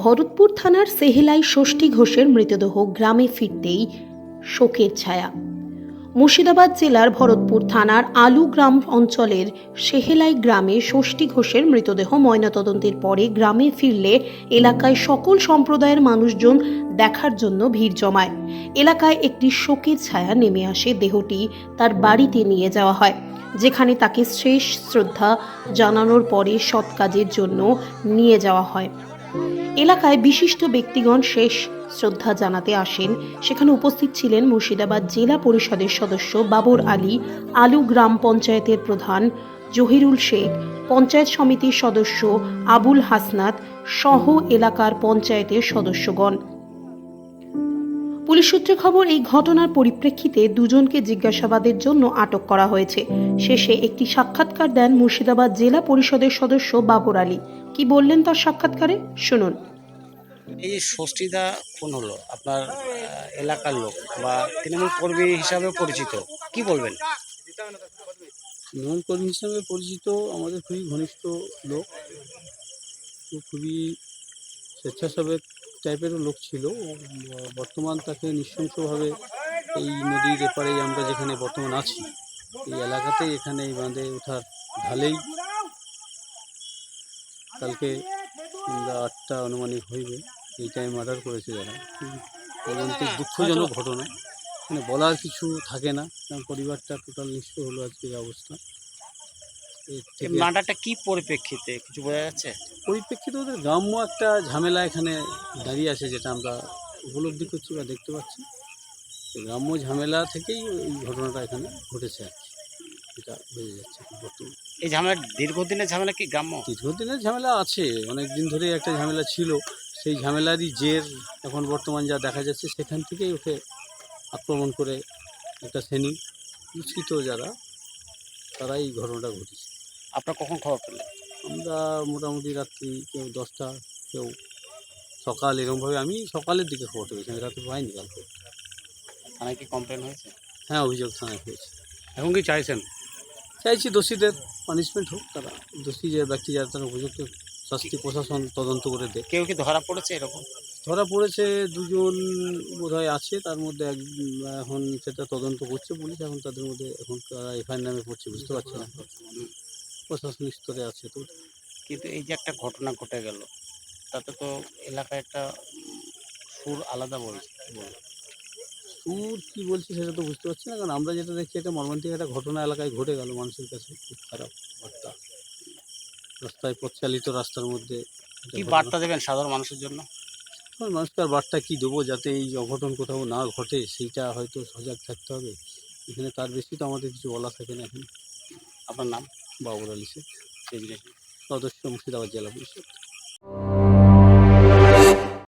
ভরতপুর থানার সেহেলাই ষষ্ঠী ঘোষের মৃতদেহ গ্রামে ফিরতেই শোকের ছায়া। মুর্শিদাবাদ জেলার ভরতপুর থানার আলু গ্রাম অঞ্চলের সেহেলাই গ্রামে ষষ্ঠী ঘোষের মৃতদেহ ময়নাতদন্তের পরে গ্রামে ফিরলে এলাকায় সকল সম্প্রদায়ের মানুষজন দেখার জন্য ভিড় জমায়। এলাকায় একটি শোকের ছায়া নেমে আসে, দেহটি তার বাড়িতে নিয়ে যাওয়া হয়, যেখানে তাকে শেষ শ্রদ্ধা জানানোর পরে সৎ কাজের জন্য নিয়ে যাওয়া হয়। এলাকায় বিশিষ্ট ব্যক্তিগণ শেষ শ্রদ্ধা জানাতে আসেন। সেখানে উপস্থিত ছিলেন মুর্শিদাবাদ জেলা পরিষদের সদস্য বাবর আলী, আলু গ্রাম পঞ্চায়েতের প্রধান জহিরুল শেখ, পঞ্চায়েত সমিতির সদস্য আবুল হাসনাত সহ এলাকার পঞ্চায়েতের সদস্যগণ। পুলিশ সূত্রে খবর এই ঘটনার পরিপ্রেক্ষিতে দুজনকে জিজ্ঞাসাবাদের জন্য আটক করা হয়েছে। শেষে একটি সাক্ষাৎকার দেন মুর্শিদাবাদ জেলা পরিষদের সদস্য বাবর আলী। কি বললেন তার সাক্ষাৎকারে? শুনুন। এই যে ষষ্ঠীদা খুন হলো আপনার এলাকার লোক বা তৃণমূল কর্মী হিসাবে পরিচিত। কি বলবেন? তৃণমূল কর্মী হিসাবে পরিচিত আমাদের খুবই ঘনিষ্ঠ লোক। তো খুবই স্বেচ্ছাসেবক টাইপেরও লোক ছিল। বর্তমান তাকে নৃশংসভাবে এই নদীর এপারেই আমরা যেখানে বর্তমান আছি এই এলাকাতেই এখানে এই বাঁধে ওঠার ঢালেই কালকে সন্ধ্যা আটটা আনুমানিক হইবে এই টাইম মার্ডার করেছে যারা। খুবই দুঃখজনক ঘটনা। মানে বলার কিছু থাকে না কারণ পরিবারটা টোটাল নিঃস্ব হলো আজকের অবস্থা। মার্ডারটা কি পরিপ্রেক্ষিতে কিছু বোঝা যাচ্ছে? পরিপ্রেক্ষিতে ওদের গ্রাম্য একটা ঝামেলা এখানে দাঁড়িয়ে আছে যেটা আমরা উপলব্ধি করছি বা দেখতে পাচ্ছি। গ্রাম্য ঝামেলা থেকেই এই ঘটনাটা এখানে ঘটেছে আর কি। এটা বোঝা যাচ্ছে বর্তমানে। এই ঝামেলা দীর্ঘদিনের ঝামেলা কি গ্রাম্য? দীর্ঘদিনের ঝামেলা আছে অনেক দিন ধরেই একটা ঝামেলা ছিল। সেই ঝামেলারই জের এখন বর্তমান যা দেখা যাচ্ছে সেখান থেকেই ওকে আক্রমণ করে একটা শ্রেণি। উচিত যারা তারা এই ঘটনাটা ঘটেছে আপনার কখন খবর পেলেন? আমরা মোটামুটি রাত্রি কেউ দশটা কেউ সকাল এরকমভাবে আমি সকালের দিকে খবর পেয়েছি আমি রাতে পাইনি কালকে। থানায় কি কমপ্লেন হয়েছে? হ্যাঁ অভিযোগ থানায় হয়েছে। এখন কি চাইছেন? চাইছি দোষীদের পানিশমেন্ট হোক তারা দোষী যে ব্যক্তি যারা তারা উপযুক্ত শাস্তি প্রশাসন তদন্ত করে দেয় কেউ কি ধরা পড়েছে এরকম? ধরা পড়েছে দুজন বোধহয় আছে তার মধ্যে এক এখন সেটা তদন্ত করছে পুলিশ এখন তাদের মধ্যে এখন এফআইআর নামে পড়ছে বুঝতে পারছি না। প্রশাসনিক স্তরে আছে তো। কিন্তু এই যে একটা ঘটনা ঘটে গেল তাতে তো এলাকায় একটা সুর আলাদা বলছে সুর কি বলছে সেটা তো বুঝতে পারছি না কারণ আমরা যেটা দেখছি এটা মর্মান্তিক একটা ঘটনা এলাকায় ঘটে গেল মানুষের কাছে খুব খারাপ বার্তা। রাস্তায় পথচালিত রাস্তার মধ্যে কি বার্তা দেবেন সাধারণ মানুষের জন্য? মানুষকে আর বার্তা কী দেবো যাতে এই অঘটন কোথাও না ঘটে সেইটা হয়তো সজাগ থাকতে হবে। এখানে তার বেশি তো আমাদের কিছু বলা থাকে না এখন। আপনার নাম? বাবুর শেখ সেই জিনিস সদস্য মুর্শিদাবাদ জেলা পরিষদ।